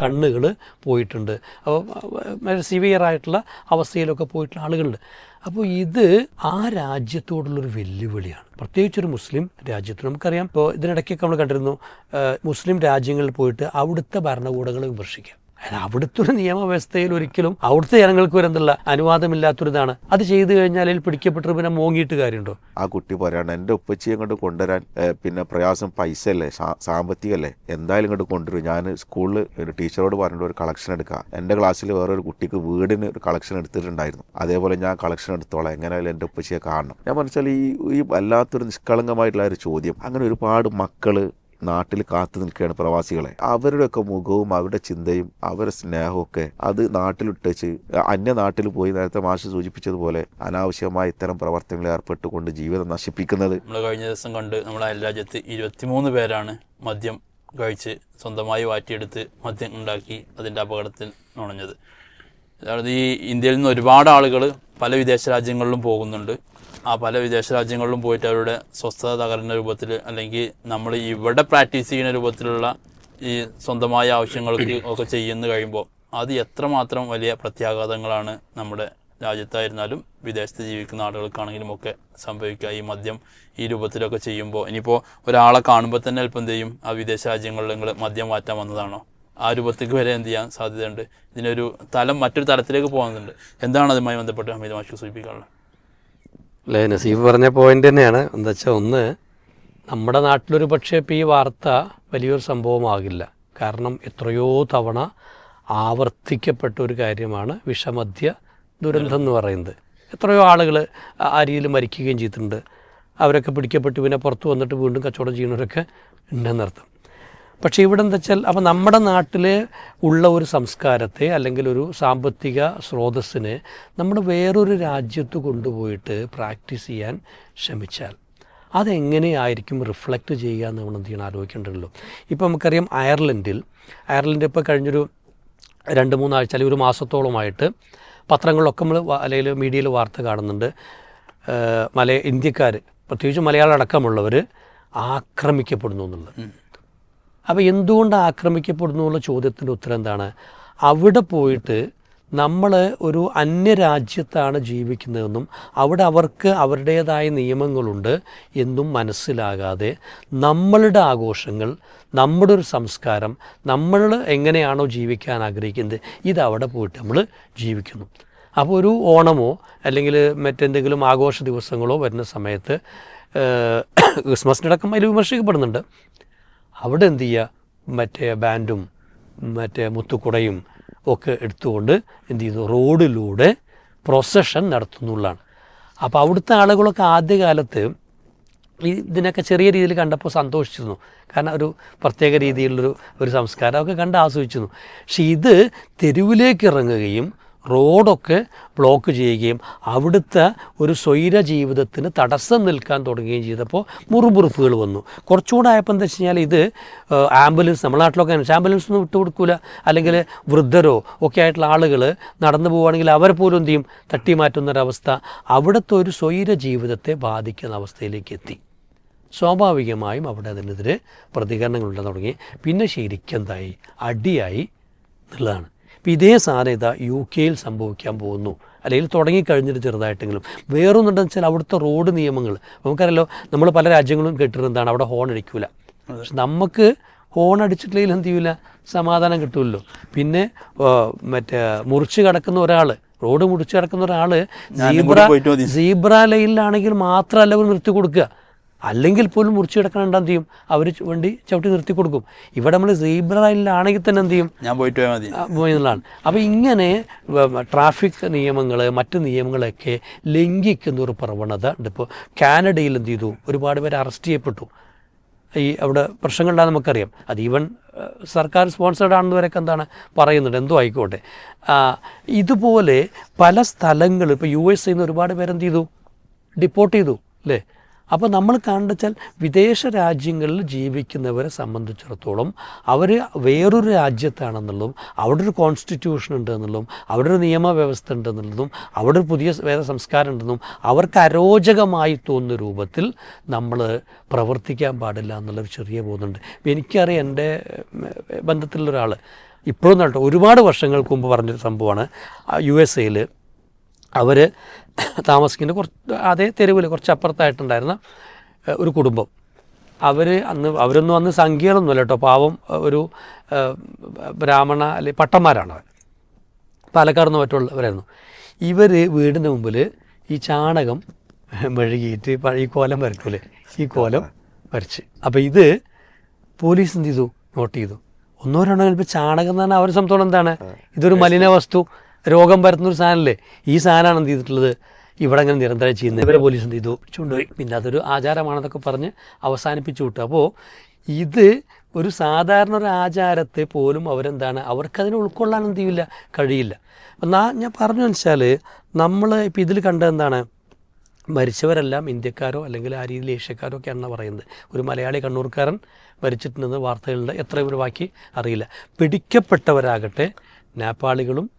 കണ്ണുകൾ പോയിട്ടുണ്ട്. അപ്പോൾ സിവിയർ ആയിട്ടുള്ള അവസ്ഥയിലൊക്കെ പോയിട്ടുള്ള ആളുകളുണ്ട്. അപ്പോൾ ഇത് ആ രാജ്യത്തോടുള്ളൊരു വെല്ലുവിളിയാണ്. പ്രത്യേകിച്ച് ഒരു മുസ്ലിം രാജ്യത്ത് നമുക്കറിയാം. ഇപ്പോൾ ഇതിനിടയ്ക്കൊക്കെ നമ്മൾ കണ്ടിരുന്നു മുസ്ലിം രാജ്യങ്ങളിൽ പോയിട്ട് അവിടുത്തെ ഭരണകൂടങ്ങളെ വിമർശിക്കുക അതായത് അവിടുത്തെ ഒരു നിയമവ്യവസ്ഥയിൽ ഒരിക്കലും അവിടുത്തെ ജനങ്ങൾക്ക് എന്തുള്ള അനുവാദമില്ലാത്തൊരിതാണ്. അത് ചെയ്തു കഴിഞ്ഞാൽ അതിൽ പിടിക്കപ്പെട്ട് പിന്നെ മോങ്ങിയിട്ട് കാര്യമുണ്ടോ? ആ കുട്ടി പറയാണ് എന്റെ ഉപ്പച്ചിയെ ഇങ്ങോട്ട് കൊണ്ടുവരാൻ പിന്നെ പ്രയാസം പൈസ അല്ലേ സാമ്പത്തികമല്ലേ എന്തായാലും ഇങ്ങോട്ട് കൊണ്ടുവരും. ഞാൻ സ്കൂളിൽ ഒരു ടീച്ചറോട് പറഞ്ഞിട്ട് ഒരു കളക്ഷൻ എടുക്കാം. എന്റെ ക്ലാസ്സിൽ വേറെ ഒരു കുട്ടിക്ക് വീടിന് ഒരു കളക്ഷൻ എടുത്തിട്ടുണ്ടായിരുന്നു. അതേപോലെ ഞാൻ കളക്ഷൻ എടുത്തോളാം. എങ്ങനെയായാലും എന്റെ ഉപ്പച്ചിയെ കാണണം. ഞാൻ ഈ ഈ വല്ലാത്തൊരു നിഷ്കളങ്കമായിട്ടുള്ള ഒരു ചോദ്യം. അങ്ങനെ ഒരുപാട് മക്കൾ നാട്ടിൽ കാത്തു നിൽക്കുകയാണ് പ്രവാസികളെ. അവരുടെയൊക്കെ മുഖവും അവരുടെ ചിന്തയും അവരുടെ സ്നേഹവും ഒക്കെ അത് നാട്ടിലിട്ടേച്ച് അന്യ നാട്ടിൽ പോയി നേരത്തെ മാഷ് സൂചിപ്പിച്ചതുപോലെ അനാവശ്യമായ ഇത്തരം പ്രവർത്തനങ്ങളിൽ ഏർപ്പെട്ടുകൊണ്ട് ജീവിതം നശിപ്പിക്കുന്നത്. നമ്മൾ കഴിഞ്ഞ ദിവസം കണ്ട് നമ്മുടെ രാജ്യത്ത് ഇരുപത്തിമൂന്ന് പേരാണ് മദ്യം കഴിച്ച് സ്വന്തമായി വാറ്റിയെടുത്ത് മദ്യം ഉണ്ടാക്കി അതിന്റെ അപകടത്തിൽ നുണഞ്ഞത്. അതായത് ഈ ഇന്ത്യയിൽ നിന്ന് ഒരുപാട് ആളുകൾ പല വിദേശ രാജ്യങ്ങളിലും പോകുന്നുണ്ട്. ആ പല വിദേശ രാജ്യങ്ങളിലും പോയിട്ട് അവരുടെ സ്വസ്ഥത തകരുന്ന രൂപത്തിൽ അല്ലെങ്കിൽ നമ്മൾ ഇവിടെ പ്രാക്ടീസ് ചെയ്യുന്ന രൂപത്തിലുള്ള ഈ സ്വന്തമായ ആവശ്യങ്ങൾക്ക് ഒക്കെ ചെയ്യുന്നു കഴിയുമ്പോൾ അത് എത്രമാത്രം വലിയ പ്രത്യാഘാതങ്ങളാണ് നമ്മുടെ രാജ്യത്തായിരുന്നാലും വിദേശത്ത് ജീവിക്കുന്ന ആളുകൾക്കാണെങ്കിലും ഒക്കെ സംഭവിക്കുക. ഈ മദ്യം ഈ രൂപത്തിലൊക്കെ ചെയ്യുമ്പോൾ ഇനിയിപ്പോൾ ഒരാളെ കാണുമ്പോൾ തന്നെ അല്പം എന്ത് ചെയ്യും? ആ വിദേശ രാജ്യങ്ങളിൽ നിങ്ങൾ മദ്യം മാറ്റാൻ വന്നതാണോ? ആ രൂപത്തേക്ക് വരെ എന്ത് ചെയ്യാൻ സാധ്യതയുണ്ട്? ഇതിനൊരു തലം മറ്റൊരു തലത്തിലേക്ക് പോകുന്നുണ്ട്. എന്താണ് അതുമായി ബന്ധപ്പെട്ട് ഹമീദ് മാഷി സൂചിപ്പിക്കാനുള്ളത്? അല്ലേ? നസീഫ് പറഞ്ഞ പോയിന്റ് തന്നെയാണ്. എന്താ വെച്ചാൽ ഒന്ന് നമ്മുടെ നാട്ടിലൊരു പക്ഷേ ഇപ്പോൾ ഈ വാർത്ത വലിയൊരു സംഭവമാകില്ല. കാരണം എത്രയോ തവണ ആവർത്തിക്കപ്പെട്ട ഒരു കാര്യമാണ് വിഷമദ്യ ദുരന്തം എന്ന് പറയുന്നത്. എത്രയോ ആളുകൾ ആ രീതിയിൽ മരിക്കുകയും ചെയ്തിട്ടുണ്ട്. അവരൊക്കെ പിടിക്കപ്പെട്ട് പിന്നെ പുറത്ത് വന്നിട്ട് വീണ്ടും കച്ചവടം ചെയ്യുന്നവരൊക്കെ ഉണ്ടെന്നർത്ഥം. പക്ഷേ ഇവിടെ എന്താ വെച്ചാൽ അപ്പോൾ നമ്മുടെ നാട്ടിൽ ഉള്ള ഒരു സംസ്കാരത്തെ അല്ലെങ്കിൽ ഒരു സാമ്പത്തിക സ്രോതസ്സിനെ നമ്മൾ വേറൊരു രാജ്യത്ത് കൊണ്ടുപോയിട്ട് പ്രാക്ടീസ് ചെയ്യാൻ ശ്രമിച്ചാൽ അതെങ്ങനെയായിരിക്കും റിഫ്ലക്റ്റ് ചെയ്യുക എന്ന് നമ്മൾ എന്ത് ചെയ്യണം ആലോചിക്കേണ്ടതല്ലോ ഇപ്പോൾ നമുക്കറിയാം അയർലൻഡിൽ അയർലൻഡ് ഇപ്പോൾ കഴിഞ്ഞൊരു രണ്ട് മൂന്നാഴ്ച അല്ലെങ്കിൽ ഒരു മാസത്തോളമായിട്ട് പത്രങ്ങളിലൊക്കെ നമ്മൾ അല്ലെങ്കിൽ മീഡിയയിൽ വാർത്ത കാണുന്നുണ്ട്. മല ഇന്ത്യക്കാർ പ്രത്യേകിച്ച് മലയാളം അടക്കമുള്ളവർ ആക്രമിക്കപ്പെടുന്നു എന്നുള്ളത്. അപ്പോൾ എന്തുകൊണ്ട് ആക്രമിക്കപ്പെടുന്നു എന്നുള്ള ചോദ്യത്തിന്റെ ഉത്തരം എന്താണ്? അവിടെ പോയിട്ട് നമ്മൾ ഒരു അന്യരാജ്യത്താണ് ജീവിക്കുന്നതെന്നും അവിടെ അവർക്ക് അവരുടേതായ നിയമങ്ങളുണ്ട് എന്നും മനസ്സിലാകാതെ നമ്മളുടെ ആഘോഷങ്ങൾ നമ്മുടെ ഒരു സംസ്കാരം നമ്മൾ എങ്ങനെയാണോ ജീവിക്കാൻ ആഗ്രഹിക്കുന്നത് അവിടെ പോയിട്ട് നമ്മൾ ജീവിക്കുന്നു. അപ്പോൾ ഒരു ഓണമോ അല്ലെങ്കിൽ മറ്റെന്തെങ്കിലും ആഘോഷ ദിവസങ്ങളോ വരുന്ന സമയത്ത് ക്രിസ്മസിനടക്കം അതിൽ വിമർശിക്കപ്പെടുന്നുണ്ട്. അവിടെ എന്ത് ചെയ്യുക? മറ്റേ ബാൻഡും മറ്റേ മുത്തുക്കുടയും ഒക്കെ എടുത്തുകൊണ്ട് എന്ത് ചെയ്യുന്നു? റോഡിലൂടെ പ്രൊസഷൻ നടത്തുന്നുള്ളതാണ്. അപ്പോൾ അവിടുത്തെ ആളുകളൊക്കെ ആദ്യകാലത്ത് ഇതിനൊക്കെ ചെറിയ രീതിയിൽ കണ്ടപ്പോൾ സന്തോഷിച്ചിരുന്നു. കാരണം ഒരു പ്രത്യേക രീതിയിലുള്ളൊരു ഒരു സംസ്കാരമൊക്കെ കണ്ട് ആസ്വദിച്ചിരുന്നു. പക്ഷെ ഇത് തെരുവിലേക്ക് ഇറങ്ങുകയും റോഡൊക്കെ ബ്ലോക്ക് ചെയ്യുകയും അവിടുത്തെ ഒരു സ്വൈര ജീവിതത്തിന് തടസ്സം നിൽക്കാൻ തുടങ്ങുകയും ചെയ്തപ്പോൾ മുറുമുറുപ്പുകൾ വന്നു. കുറച്ചുകൂടെ ആയപ്പോൾ എന്താ വെച്ച് കഴിഞ്ഞാൽ ഇത് ആംബുലൻസ് നമ്മുടെ നാട്ടിലൊക്കെ ആംബുലൻസ് ഒന്നും വിട്ടുകൊടുക്കില്ല അല്ലെങ്കിൽ വൃദ്ധരോ ഒക്കെ ആയിട്ടുള്ള ആളുകൾ നടന്നു പോവുകയാണെങ്കിൽ അവരെ പോലും എന്ത് ചെയ്യും? തട്ടി മാറ്റുന്നൊരവസ്ഥ അവിടുത്തെ ഒരു സ്വൈര ജീവിതത്തെ ബാധിക്കുന്ന അവസ്ഥയിലേക്ക് എത്തി. സ്വാഭാവികമായും അവിടെ അതിനെതിരെ പ്രതികരണങ്ങൾ ഉണ്ടാകാൻ തുടങ്ങി. പിന്നെ ശരിക്കും എന്തായി? അടിയായി എന്നുള്ളതാണ്. ഇപ്പം ഇതേ സാധനം ഇതാ യു കെയിൽ സംഭവിക്കാൻ പോകുന്നു. അല്ലെങ്കിൽ തുടങ്ങിക്കഴിഞ്ഞിട്ട് ചെറുതായിട്ടെങ്കിലും. വേറൊന്നുണ്ടെന്ന് വെച്ചാൽ അവിടുത്തെ റോഡ് നിയമങ്ങൾ. നമുക്കറിയാലോ നമ്മൾ പല രാജ്യങ്ങളും കേട്ടിരുന്നതാണ് എന്താണ് അവിടെ ഹോൺ അടിക്കൂല. പക്ഷെ നമുക്ക് ഹോൺ അടിച്ചിട്ടില്ലെങ്കിൽ എന്ത് ചെയ്യൂല? സമാധാനം കിട്ടുമല്ലോ പിന്നെ മറ്റേ മുറിച്ച് കിടക്കുന്ന ഒരാൾ റോഡ് മുറിച്ച് കിടക്കുന്ന ഒരാൾ സീബ്ര സീബ്ര ലൈനിലാണെങ്കിൽ മാത്രമല്ല അവർ നിർത്തി കൊടുക്കുക. അല്ലെങ്കിൽ പോലും മുറിച്ച് കിടക്കണം എന്താ ചെയ്യും? അവർ വണ്ടി ചവിട്ടി നിർത്തി കൊടുക്കും. ഇവിടെ നമ്മൾ സീബ്ര ലൈനിലാണെങ്കിൽ തന്നെ എന്ത് ചെയ്യും? ഞാൻ പോയിട്ട് മതി. ആ, പോയെന്നുള്ളതാണ് അപ്പോൾ ഇങ്ങനെ ട്രാഫിക് നിയമങ്ങൾ മറ്റ് നിയമങ്ങളൊക്കെ ലംഘിക്കുന്ന ഒരു പ്രവണത ഉണ്ട്. ഇപ്പോൾ കാനഡയിൽ എന്ത് ചെയ്തു? ഒരുപാട് പേര് അറസ്റ്റ് ചെയ്യപ്പെട്ടു. ഈ അവിടെ പ്രശ്നങ്ങളുണ്ടാകും നമുക്കറിയാം. അത് ഈവൻ സർക്കാർ സ്പോൺസേഡ് ആണെന്നവരൊക്കെ എന്താണ് പറയുന്നുണ്ട്. എന്തോ ആയിക്കോട്ടെ. ഇതുപോലെ പല സ്ഥലങ്ങളും ഇപ്പോൾ യു എസ് നിന്ന് ഒരുപാട് പേരെന്ത് ചെയ്തു? ഡിപ്പോർട്ട് ചെയ്തു അല്ലേ? അപ്പോൾ നമ്മൾ കണ്ടെച്ചാൽ വിദേശ രാജ്യങ്ങളിൽ ജീവിക്കുന്നവരെ സംബന്ധിച്ചിടത്തോളം അവർ വേറൊരു രാജ്യത്താണെന്നുള്ളതും അവിടെ ഒരു കോൺസ്റ്റിറ്റ്യൂഷൻ ഉണ്ട് എന്നുള്ളതും അവിടെ ഒരു നിയമവ്യവസ്ഥ ഉണ്ടെന്നുള്ളതും അവിടെ ഒരു പുതിയ വേറെ സംസ്കാരം ഉണ്ടെന്നും അവർക്ക് അരോചകമായി തോന്നുന്ന രൂപത്തിൽ നമ്മൾ പ്രവർത്തിക്കാൻ പാടില്ല എന്നുള്ളൊരു ചെറിയ ബോധമുണ്ട്. എനിക്കറിയാം എന്റെ ബന്ധത്തിലുള്ള ഒരാൾ ഇപ്പോഴും കേട്ടോ ഒരുപാട് വർഷങ്ങൾക്ക് മുമ്പ് പറഞ്ഞൊരു സംഭവമാണ്. യു എസ് എയിൽ അവർ താമസിക്കുന്ന കുറച്ച് അതേ തെരുവിൽ കുറച്ച് അപ്പുറത്തായിട്ടുണ്ടായിരുന്ന ഒരു കുടുംബം. അവർ അന്ന് അവരൊന്നും അന്ന് സംഖ്യകളൊന്നുമല്ല കേട്ടോ. പാവം ഒരു ബ്രാഹ്മണ അല്ലെങ്കിൽ പട്ടന്മാരാണ് അവർ പാലക്കാട് നിന്ന് മറ്റുള്ളവരായിരുന്നു. ഇവർ വീടിന് മുമ്പിൽ ഈ ചാണകം മെഴുകിയിട്ട് ഈ കോലം വരക്കൂലേ? ഈ കോലം വരച്ച്. അപ്പോൾ ഇത് പോലീസ് എന്ത് ചെയ്തു? നോട്ട് ചെയ്തു. ഒന്നോ രണ്ടോ ചിലപ്പോൾ ചാണകം എന്ന് പറഞ്ഞാൽ അവരെ സംബന്ധിച്ചോളം എന്താണ്? ഇതൊരു മലിന വസ്തു രോഗം പരത്തുന്ന ഒരു സാധനമല്ലേ ഈ സാധനമാണ് എന്ത് ചെയ്തിട്ടുള്ളത്? ഇവിടെ അങ്ങനെ നിരന്തരം ചെയ്യുന്നത്. ഇവരെ പോലീസ് എന്ത് ചെയ്തു? ചൂണ്ടുപോയി. പിന്നെ അതൊരു ആചാരമാണെന്നൊക്കെ പറഞ്ഞ് അവസാനിപ്പിച്ചു വിട്ടു. അപ്പോൾ ഇത് ഒരു സാധാരണ ഒരു ആചാരത്തെ പോലും അവരെന്താണ് അവർക്കതിനെ ഉൾക്കൊള്ളാൻ എന്ത് ചെയ്യില്ല കഴിയില്ല. അപ്പം ഞാൻ പറഞ്ഞു വെച്ചാൽ നമ്മൾ ഇപ്പോൾ ഇതിൽ കണ്ടത് എന്താണ്? മരിച്ചവരെല്ലാം ഇന്ത്യക്കാരോ അല്ലെങ്കിൽ ആ രീതിയിൽ ഏഷ്യക്കാരോ ഒക്കെയാണ് പറയുന്നത്. ഒരു മലയാളി കണ്ണൂർക്കാരൻ മരിച്ചിട്ടുണ്ടെന്ന് വാർത്തകളുടെ എത്ര ഒരു ബാക്കി അറിയില്ല. പിടിക്കപ്പെട്ടവരാകട്ടെ നേപ്പാളികളും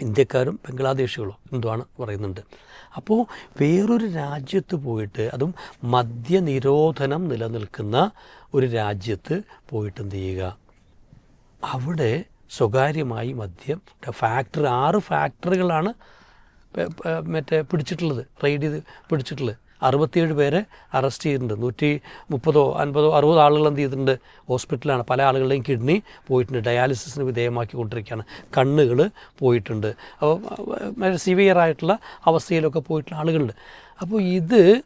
ഇന്ത്യക്കാരും ബംഗ്ലാദേശികളും എന്തുവാണ് പറയുന്നുണ്ട്. അപ്പോൾ വേറൊരു രാജ്യത്ത് പോയിട്ട് അതും മദ്യനിരോധനം നിലനിൽക്കുന്ന ഒരു രാജ്യത്ത് പോയിട്ട് എന്ത് ചെയ്യുക? അവിടെ സ്വകാര്യമായി മദ്യം ഫാക്ടറി ആറ് ഫാക്ടറികളാണ് മറ്റേ പിടിച്ചിട്ടുള്ളത് റെയ്ഡ് ചെയ്ത് പിടിച്ചിട്ടുള്ളത്. അറുപത്തിയേഴ് പേരെ അറസ്റ്റ് ചെയ്തിട്ടുണ്ട്. നൂറ്റി മുപ്പതോ അൻപതോ അറുപതോ ആളുകൾ എന്ത് ചെയ്തിട്ടുണ്ട്? ഹോസ്പിറ്റലാണ് പല ആളുകളുടെയും കിഡ്നി പോയിട്ടുണ്ട്. ഡയാലിസിസിന് വിധേയമാക്കി കൊണ്ടിരിക്കുകയാണ് കണ്ണുകൾ പോയിട്ടുണ്ട്. അപ്പോൾ സിവിയർ ആയിട്ടുള്ള അവസ്ഥയിലൊക്കെ പോയിട്ടുള്ള ആളുകളുണ്ട്. അപ്പോൾ ഇത്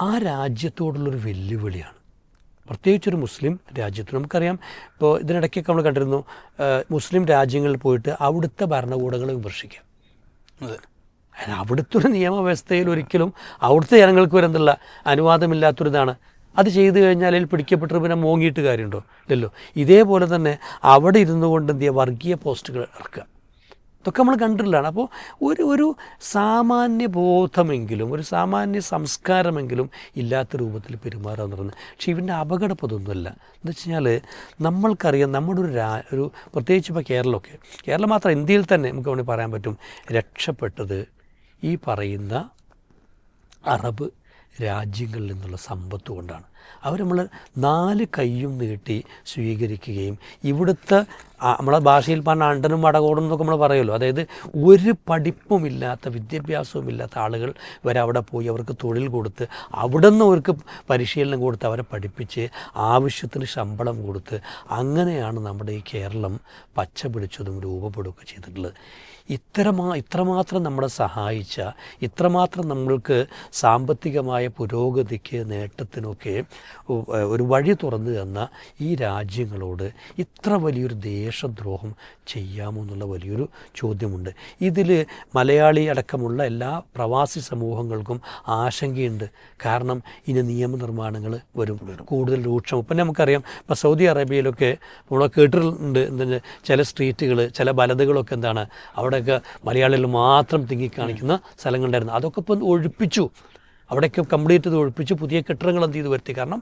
ആ രാജ്യത്തോടുള്ളൊരു വെല്ലുവിളിയാണ്. പ്രത്യേകിച്ചൊരു മുസ്ലിം രാജ്യത്ത്. നമുക്കറിയാം ഇപ്പോൾ ഇതിനിടയ്ക്കൊക്കെ നമ്മൾ കണ്ടിരുന്നു മുസ്ലിം രാജ്യങ്ങളിൽ പോയിട്ട് അവിടുത്തെ ഭരണകൂടങ്ങളെ വിമർശിക്കാം. അതെ. അതായത് അവിടുത്തെ ഒരു നിയമവ്യവസ്ഥയിൽ ഒരിക്കലും അവിടുത്തെ ജനങ്ങൾക്ക് വരുന്നില്ല. അനുവാദമില്ലാത്തൊരിതാണ്. അത് ചെയ്തു കഴിഞ്ഞാൽ അതിൽ പിടിക്കപ്പെട്ട് പിന്നെ മോങ്ങിയിട്ട് കാര്യമുണ്ടോ? ഇല്ലല്ലോ. ഇതേപോലെ തന്നെ അവിടെ ഇരുന്നു കൊണ്ട് എന്ത് ചെയ്യുക? വർഗീയ പോസ്റ്റുകൾ ഇറക്കുക. ഇതൊക്കെ നമ്മൾ കണ്ടിട്ടുള്ളതാണ്. അപ്പോൾ ഒരു ഒരു സാമാന്യ ബോധമെങ്കിലും ഒരു സാമാന്യ സംസ്കാരമെങ്കിലും ഇല്ലാത്ത രൂപത്തിൽ പെരുമാറാൻ പറയുന്നത് പക്ഷേ ഇവന്റെ അപകടം ഇപ്പോൾ ഇതൊന്നുമല്ല. എന്ന് വെച്ച് കഴിഞ്ഞാൽ നമ്മൾക്കറിയാം നമ്മുടെ ഒരു രാ ഒരു പ്രത്യേകിച്ച് ഇപ്പോൾ കേരളമൊക്കെ. കേരളം മാത്രം ഇന്ത്യയിൽ തന്നെ നമുക്ക് വേണമെങ്കിൽ പറയാൻ പറ്റും രക്ഷപ്പെട്ടത് ഈ പറയുന്ന അറബ് രാജ്യങ്ങളിൽ നിന്നുള്ള സമ്പത്ത് കൊണ്ടാണ്. അവർ നമ്മൾ നാല് കൈയും നീട്ടി സ്വീകരിക്കുകയും ഇവിടുത്തെ നമ്മളെ ഭാഷയിൽ പറഞ്ഞ അണ്ടനും വടകോടും എന്നൊക്കെ നമ്മൾ പറയുമല്ലോ. അതായത് ഒരു പഠിപ്പുമില്ലാത്ത വിദ്യാഭ്യാസവും ഇല്ലാത്ത ആളുകൾ വരെ അവിടെ പോയി അവർക്ക് തൊഴിൽ കൊടുത്ത് അവിടെ നിന്ന് അവർക്ക് പരിശീലനം കൊടുത്ത് അവരെ പഠിപ്പിച്ച് ആവശ്യത്തിന് ശമ്പളം കൊടുത്ത് അങ്ങനെയാണ് നമ്മുടെ ഈ കേരളം പച്ച പിടിച്ചതും രൂപപ്പെടുകയൊക്കെ ചെയ്തിട്ടുള്ളത്. ഇത്തരമാ ഇത്രമാത്രം നമ്മളെ സഹായിച്ച ഇത്രമാത്രം നമ്മൾക്ക് സാമ്പത്തികമായ പുരോഗതിക്ക് നേട്ടത്തിനൊക്കെ ഒരു വഴി തുറന്നു തന്ന ഈ രാജ്യങ്ങളോട് ഇത്ര വലിയൊരു ദേശദ്രോഹം ചെയ്യാമോ എന്നുള്ള വലിയൊരു ചോദ്യമുണ്ട്. ഇതിൽ മലയാളി അടക്കമുള്ള എല്ലാ പ്രവാസി സമൂഹങ്ങൾക്കും ആശങ്കയുണ്ട്. കാരണം ഇനി നിയമനിർമ്മാണങ്ങൾ വരും. കൂടുതൽ രൂക്ഷം. ഇപ്പം നമുക്കറിയാം ഇപ്പോൾ സൗദി അറേബ്യയിലൊക്കെ നമ്മളെ കേട്ടിട്ടുണ്ട് എന്താണ് ചില സ്ട്രീറ്റുകൾ ചില വലതുകളൊക്കെ എന്താണ് അവിടെയൊക്കെ മലയാളികൾ മാത്രം തിങ്ങിക്കാണിക്കുന്ന സ്ഥലങ്ങളുണ്ടായിരുന്നു. അതൊക്കെ ഇപ്പം ഒഴിപ്പിച്ചു. അവിടെയൊക്കെ കംപ്ലീറ്റ് ഇത് ഒഴിപ്പിച്ച് പുതിയ കെട്ടിടങ്ങൾ എന്ത് ചെയ്ത് വരുത്തി. കാരണം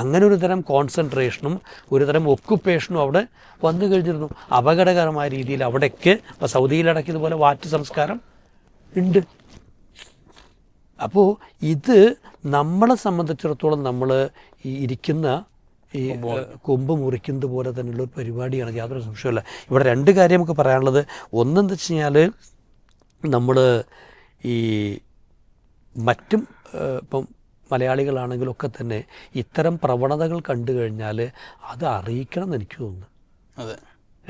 അങ്ങനെ ഒരു തരം കോൺസെൻട്രേഷനും ഒരു തരം ഒക്കുപ്പേഷനും അവിടെ വന്നു കഴിഞ്ഞിരുന്നു. അപകടകരമായ രീതിയിൽ അവിടേക്ക് ഇപ്പോൾ സൗദിയിലടക്കി ഇതുപോലെ വാറ്റ് സംസ്കാരം ഉണ്ട്. അപ്പോൾ ഇത് നമ്മളെ സംബന്ധിച്ചിടത്തോളം നമ്മൾ ഈ ഇരിക്കുന്ന ഈ കൊമ്പ് മുറിക്കുന്നത് പോലെ തന്നെയുള്ള ഒരു പരിപാടിയാണ് യാതൊരു സംശയമല്ല ഇവിടെ രണ്ട് കാര്യം നമുക്ക് പറയാനുള്ളത്. ഒന്നെന്ന് വെച്ച് കഴിഞ്ഞാൽ നമ്മൾ ഈ മറ്റും ഇപ്പം മലയാളികളാണെങ്കിലൊക്കെ തന്നെ ഇത്തരം പ്രവണതകൾ കണ്ടു കഴിഞ്ഞാൽ അത് അറിയിക്കണം എന്ന് എനിക്ക് തോന്നുന്നു. അതെ.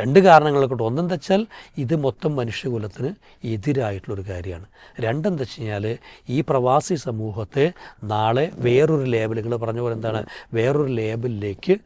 രണ്ട് കാരണങ്ങൾ കൊണ്ട്. ഒന്നെന്താ വെച്ചാൽ ഇത് മൊത്തം മനുഷ്യകുലത്തിന് എതിരായിട്ടുള്ളൊരു കാര്യമാണ്. രണ്ടെന്താ വെച്ച് കഴിഞ്ഞാൽ ഈ പ്രവാസി സമൂഹത്തെ നാളെ വേറൊരു ലേബൽ നിങ്ങൾ പറഞ്ഞ പോലെ എന്താണ്? വേറൊരു ലേബലിലേക്ക്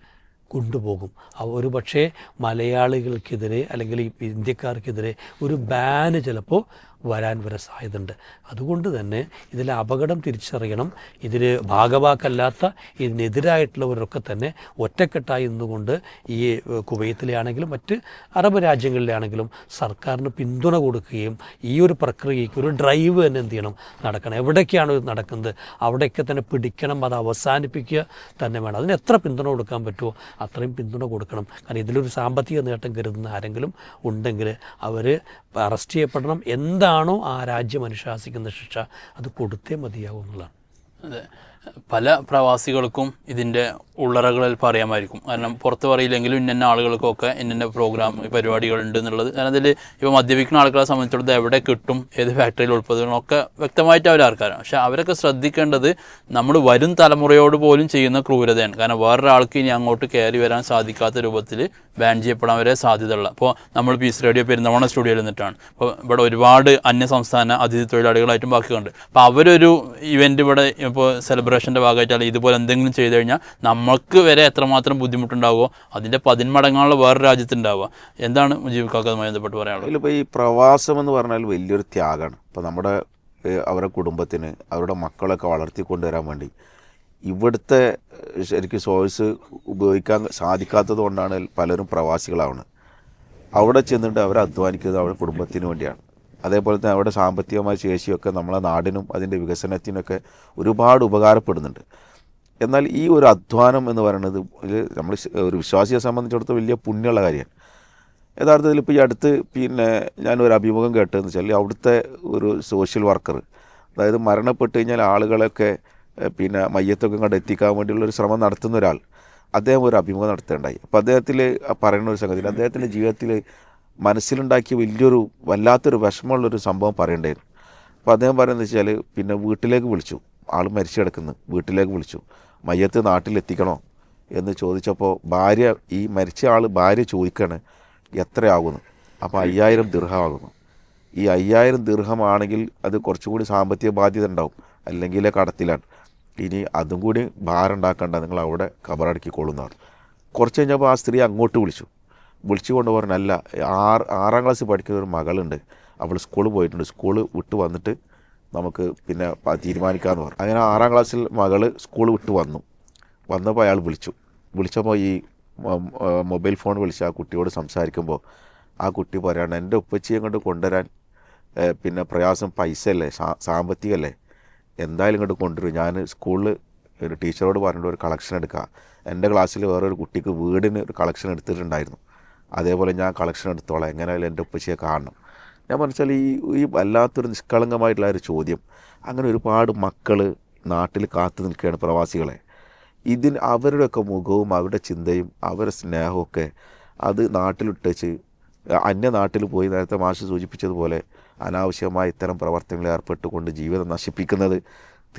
കൊണ്ടുപോകും. ഒരു പക്ഷേ മലയാളികൾക്കെതിരെ അല്ലെങ്കിൽ ഇന്ത്യക്കാർക്കെതിരെ ഒരു ബാന് ചിലപ്പോൾ വരാൻ വരെ സാധ്യതയുണ്ട്. അതുകൊണ്ട് തന്നെ ഇതിലെ അപകടം തിരിച്ചറിയണം. ഇതിൽ ഭാഗവാക്കല്ലാത്ത ഇതിനെതിരായിട്ടുള്ളവരൊക്കെ തന്നെ ഒറ്റക്കെട്ടായി നിന്നുകൊണ്ട് ഈ കുവൈത്തിലാണെങ്കിലും മറ്റ് അറബ് രാജ്യങ്ങളിലാണെങ്കിലും സർക്കാരിന് പിന്തുണ കൊടുക്കുകയും ഈ ഒരു പ്രക്രിയയ്ക്ക് ഒരു ഡ്രൈവ് തന്നെ എന്ത് ചെയ്യണം? നടക്കണം. എവിടേക്കാണ് ഇത് നടക്കുന്നത്? അവിടെയൊക്കെ തന്നെ പിടിക്കണം. അത് അവസാനിപ്പിക്കുക തന്നെ വേണം. അതിന് എത്ര പിന്തുണ കൊടുക്കാൻ പറ്റുമോ? അത്രയും പിന്തുണ കൊടുക്കണം. കാരണം ഇതിലൊരു സാമ്പത്തിക നേട്ടം കരുതുന്ന ആരെങ്കിലും ഉണ്ടെങ്കിൽ അവർ അറസ്റ്റ് ചെയ്യപ്പെടണം. എന്താണോ ആ രാജ്യം അനുശാസിക്കുന്ന ശിക്ഷ അത് കൊടുത്തേ മതിയാവും എന്നുള്ളതാണ്. അതെ. പല പ്രവാസികൾക്കും ഇതിന്റെ ഉള്ളറകളിൽ പറയാമായിരിക്കും. കാരണം പുറത്ത് പറയില്ലെങ്കിലും ഇന്ന ആളുകൾക്കൊക്കെ ഇന്ന പ്രോഗ്രാം പരിപാടികൾ ഉണ്ട് എന്നുള്ളത്. കാരണം അതിൽ ഇപ്പോൾ മദ്യപിക്കുന്ന ആളുകളെ സംബന്ധിച്ചിടത്തോളം എവിടെ കിട്ടും ഏത് ഫാക്ടറിയിൽ ഉൾപ്പെടുത്തണം ഒക്കെ വ്യക്തമായിട്ട് അവർ പക്ഷെ അവരൊക്കെ ശ്രദ്ധിക്കേണ്ടത് നമ്മൾ വരും തലമുറയോട് പോലും ചെയ്യുന്ന ക്രൂരതയാണ്. കാരണം വേറൊരാൾക്ക് ഇനി അങ്ങോട്ട് കയറി വരാൻ സാധിക്കാത്ത രൂപത്തിൽ ബാൻ ചെയ്യപ്പെടാൻ വരെ സാധ്യതയുള്ള. അപ്പോൾ നമ്മൾ പീസ് റേഡിയോ പെരുന്തവണ സ്റ്റുഡിയോയിൽ നിന്നിട്ടാണ്. അപ്പോൾ ഇവിടെ ഒരുപാട് അന്യ സംസ്ഥാന അതിഥി തൊഴിലാളികളായിട്ടും ബാക്കിയുണ്ട്. അപ്പോൾ അവരൊരു ഇവന്റ് ഇവിടെ ഇപ്പോൾ സെലിബ്രേഷന്റെ ഭാഗമായിട്ടാൽ ഇതുപോലെ എന്തെങ്കിലും ചെയ്തു കഴിഞ്ഞാൽ നമുക്ക് വരെ എത്രമാത്രം ബുദ്ധിമുട്ടുണ്ടാവുമോ അതിന്റെ പതിന്മടങ്ങാനുള്ള വേറെ രാജ്യത്തുണ്ടാവുക. എന്താണ് ജീവിക്കാക്കതുമായി ബന്ധപ്പെട്ട് പറയാനുള്ളത്? ഇപ്പോൾ ഈ പ്രവാസം എന്ന് പറഞ്ഞാൽ വലിയൊരു ത്യാഗമാണ്. ഇപ്പോൾ നമ്മുടെ അവരുടെ കുടുംബത്തിന് അവരുടെ മക്കളൊക്കെ വളർത്തിക്കൊണ്ടുവരാൻ വേണ്ടി. ഇവിടുത്തെ ശരിക്കും സോഴ്സ് ഉപയോഗിക്കാൻ സാധിക്കാത്തത് കൊണ്ടാണ് പലരും പ്രവാസികളാവുന്നത് അവിടെ ചെന്നിട്ട് അവർ അധ്വാനിക്കുന്നത് അവരുടെ കുടുംബത്തിന് വേണ്ടിയാണ്. അതേപോലെ തന്നെ അവരുടെ സാമ്പത്തികമായ ശേഷിയൊക്കെ നമ്മളെ നാടിനും അതിന്റെ വികസനത്തിനൊക്കെ ഒരുപാട് ഉപകാരപ്പെടുന്നുണ്ട്. എന്നാൽ ഈ ഒരു അധ്വാനം എന്ന് പറയുന്നത് നമ്മൾ ഒരു വിശ്വാസിയെ സംബന്ധിച്ചിടത്തോളം വലിയ പുണ്യമുള്ള കാര്യമാണ്. യഥാർത്ഥത്തിൽ ഇപ്പോൾ ഈ അടുത്ത് പിന്നെ ഞാനൊരു അഭിമുഖം കേട്ടതെന്ന് വെച്ചാൽ അവിടുത്തെ ഒരു സോഷ്യൽ വർക്കർ അതായത് മരണപ്പെട്ട് കഴിഞ്ഞാൽ ആളുകളൊക്കെ പിന്നെ മയ്യത്തൊക്കെ ഇങ്ങോട്ട് എത്തിക്കാൻ വേണ്ടിയുള്ള ഒരു ശ്രമം നടത്തുന്ന ഒരാൾ അദ്ദേഹം ഒരു അഭിമുഖം നടത്തേണ്ടായി അപ്പോൾ അദ്ദേഹത്തിൽ പറയുന്ന ഒരു സംഗതി അദ്ദേഹത്തിന്റെ ജീവിതത്തിൽ മനസ്സിലുണ്ടാക്കിയ വലിയൊരു വല്ലാത്തൊരു വിഷമമുള്ളൊരു സംഭവം പറയണ്ടായിരുന്നു. അപ്പോൾ അദ്ദേഹം പറയുന്നത് വെച്ചാൽ പിന്നെ വീട്ടിലേക്ക് വിളിച്ചു. ആൾ മരിച്ചു കിടക്കുന്നു വീട്ടിലേക്ക് വിളിച്ചു. മയ്യത്ത് നാട്ടിലെത്തിക്കണോ എന്ന് ചോദിച്ചപ്പോൾ ഭാര്യ ഈ മരിച്ച ആൾ ഭാര്യ ചോദിക്കാണ് എത്രയാകുന്നു? അപ്പോൾ അയ്യായിരം ദീർഘമാകുന്നു ഈ അയ്യായിരം ദീർഘമാണെങ്കിൽ അത് കുറച്ചുകൂടി സാമ്പത്തിക ബാധ്യത ഉണ്ടാവും. അല്ലെങ്കിൽ കടത്തിലാണ്. ഇനി അതും കൂടി ഭാരം ഉണ്ടാക്കേണ്ട. നിങ്ങൾ അവിടെ കബറടക്കിക്കൊള്ളുന്നതാണ് കുറച്ച് കഴിഞ്ഞപ്പോൾ ആ സ്ത്രീ അങ്ങോട്ട് വിളിച്ചു. വിളിച്ചു കൊണ്ട് പറഞ്ഞു അല്ല ആറ് ആറാം ക്ലാസ്സിൽ പഠിക്കുന്ന ഒരു മകളുണ്ട്. അവൾ സ്കൂളിൽ പോയിട്ടുണ്ട്. സ്കൂൾ വിട്ട് വന്നിട്ട് നമുക്ക് പിന്നെ തീരുമാനിക്കാമെന്ന് പറഞ്ഞു. അങ്ങനെ ആറാം ക്ലാസ്സിൽ മകൾ സ്കൂൾ വിട്ട് വന്നു. വന്നപ്പോൾ അയാൾ വിളിച്ചു. വിളിച്ചപ്പോൾ ഈ മൊബൈൽ ഫോൺ വിളിച്ച് ആ കുട്ടിയോട് സംസാരിക്കുമ്പോൾ ആ കുട്ടി പറയാണ് എന്റെ ഉപ്പച്ചിയെ കൊണ്ട് കൊണ്ടുവരാൻ പിന്നെ പ്രയാസം പൈസ അല്ലേ സാമ്പത്തികമല്ലേ എന്തായാലും ഇങ്ങോട്ട് കൊണ്ടുവരും. ഞാൻ സ്കൂളിൽ ഒരു ടീച്ചറോട് പറഞ്ഞിട്ട് ഒരു കളക്ഷൻ എടുക്കുക എന്റെ ക്ലാസ്സിൽ വേറൊരു കുട്ടിക്ക് വീടിന് ഒരു കളക്ഷൻ എടുത്തിട്ടുണ്ടായിരുന്നു. അതേപോലെ ഞാൻ കളക്ഷൻ എടുത്തോളാം. എങ്ങനെയായാലും എന്റെ ഉപ്പച്ചിയെ കാണണം. ഞാൻ പറഞ്ഞാൽ ഈ ഈ വല്ലാത്തൊരു നിഷ്കളങ്കമായിട്ടുള്ള ഒരു ചോദ്യം. അങ്ങനെ ഒരുപാട് മക്കൾ നാട്ടിൽ കാത്തു നിൽക്കുകയാണ് പ്രവാസികളെ. ഇതിന് അവരുടെയൊക്കെ മുഖവും അവരുടെ ചിന്തയും അവരുടെ സ്നേഹമൊക്കെ അത് നാട്ടിലിട്ടേച്ച് അന്യ നാട്ടിൽ പോയി നേരത്തെ മാഷ് സൂചിപ്പിച്ചതുപോലെ അനാവശ്യമായ ഇത്തരം പ്രവർത്തനങ്ങളിൽ ഏർപ്പെട്ടുകൊണ്ട് ജീവിതം നശിപ്പിക്കുന്നത്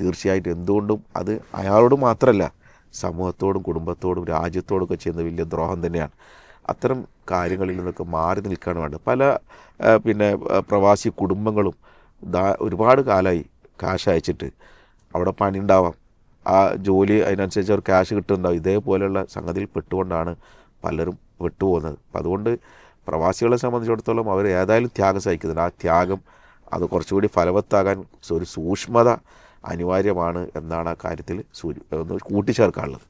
തീർച്ചയായിട്ടും എന്തുകൊണ്ടും അത് അയാളോട് മാത്രമല്ല സമൂഹത്തോടും കുടുംബത്തോടും രാജ്യത്തോടൊക്കെ ചെയ്യുന്ന വലിയ ദ്രോഹം തന്നെയാണ്. അത്തരം കാര്യങ്ങളിൽ നിന്നൊക്കെ മാറി നിൽക്കുകയാണ് വേണ്ടത്. പല പിന്നെ പ്രവാസി കുടുംബങ്ങളും ഒരുപാട് കാലമായി കാശ് അയച്ചിട്ട്. അവിടെ പണി ഉണ്ടാവാം ആ ജോലി അതിനനുസരിച്ച് അവർ ക്യാഷ് കിട്ടുന്നുണ്ടാവും. ഇതേപോലെയുള്ള സംഗതിയിൽ പെട്ടുകൊണ്ടാണ് പലരും വിട്ടുപോകുന്നത് അപ്പം അതുകൊണ്ട് പ്രവാസികളെ സംബന്ധിച്ചിടത്തോളം അവർ ഏതായാലും ത്യാഗം സഹിക്കുന്നുണ്ട്. ആ ത്യാഗം അത് കുറച്ചുകൂടി ഫലവത്താകാൻ ഒരു സൂക്ഷ്മത അനിവാര്യമാണ് എന്നാണ് ആ കാര്യത്തിൽ സൂചി ഒന്ന് കൂട്ടിച്ചേർക്കാനുള്ളത്.